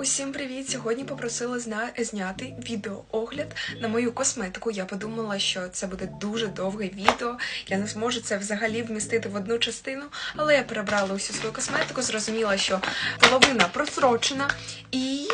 Усім привіт! Сьогодні попросила зна... зняти відеоогляд на мою косметику. Я подумала, що це буде дуже довге відео. Я не зможу це взагалі вмістити в одну частину, але я перебрала усю свою косметику, зрозуміла, що половина просрочена, і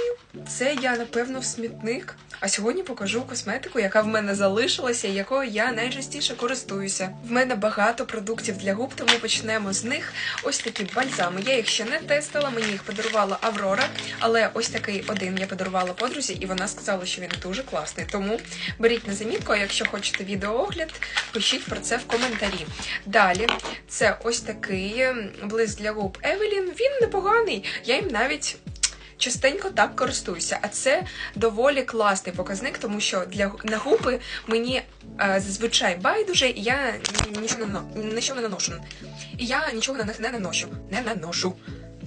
це я напевно в смітник. А сьогодні покажу косметику, яка в мене залишилася, якою я найчастіше користуюся. В мене багато продуктів для губ, тому почнемо з них. Ось такі бальзами. Я їх ще не тестила, мені їх подарувала Аврора, але ось такий один я подарувала подрузі, і вона сказала, що він дуже класний. Тому беріть на замітку, а якщо хочете відеоогляд, пишіть про це в коментарі. Далі це ось такий блиск для губ Евелін. Він непоганий. Я їм навіть. Частенько так користуюся, а це доволі класний показник, тому що для на губи мені е, зазвичай байдуже, і я нічого не, не наношу. І я нічого на них не наношу. Не наношу.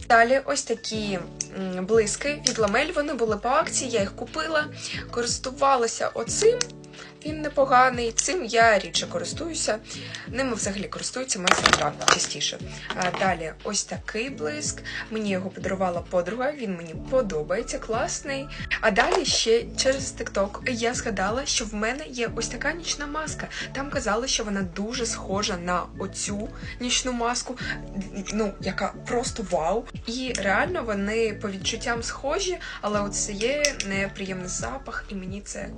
Далі ось такі блиски від ламель. Вони були по акції, я їх купила, користувалася оцим. Він непоганий. Цим я рідше користуюся. Ними взагалі користуються моя сестра частіше. Далі ось такий блиск. Мені його подарувала подруга. Він мені подобається, класний. А далі ще через TikTok я згадала, що в мене є ось така нічна маска. Там казали, що вона дуже схожа на оцю нічну маску, ну яка просто вау. І реально вони по відчуттям схожі, але оце є неприємний запах, і мені це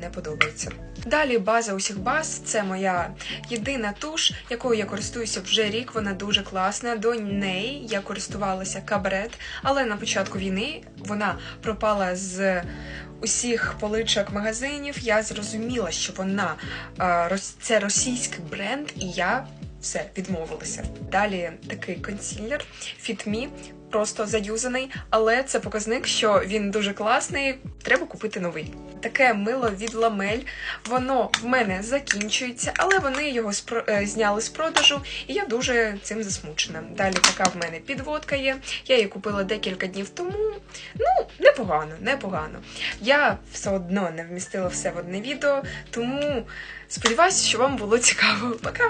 не подобається. Далі база усіх баз це моя єдина туш, якою я користуюся вже рік. Вона дуже класна. До неї я користувалася кабрет, але на початку війни вона пропала з усіх поличок магазинів. Я зрозуміла, що вона е, це російський бренд, і я все відмовилася. Далі такий консілер Fit Me, просто заюзаний, але це показник, що він дуже класний. Треба купити новий. Таке мило від ламель. Воно в мене закінчується, але вони його спро- е, зняли з продажу, і я дуже цим засмучена. Далі така в мене підводка є. Я її купила декілька днів тому. Ну, непогано, непогано. Я все одно не вмістила все в одне відео, тому сподіваюся, що вам було цікаво. Пока!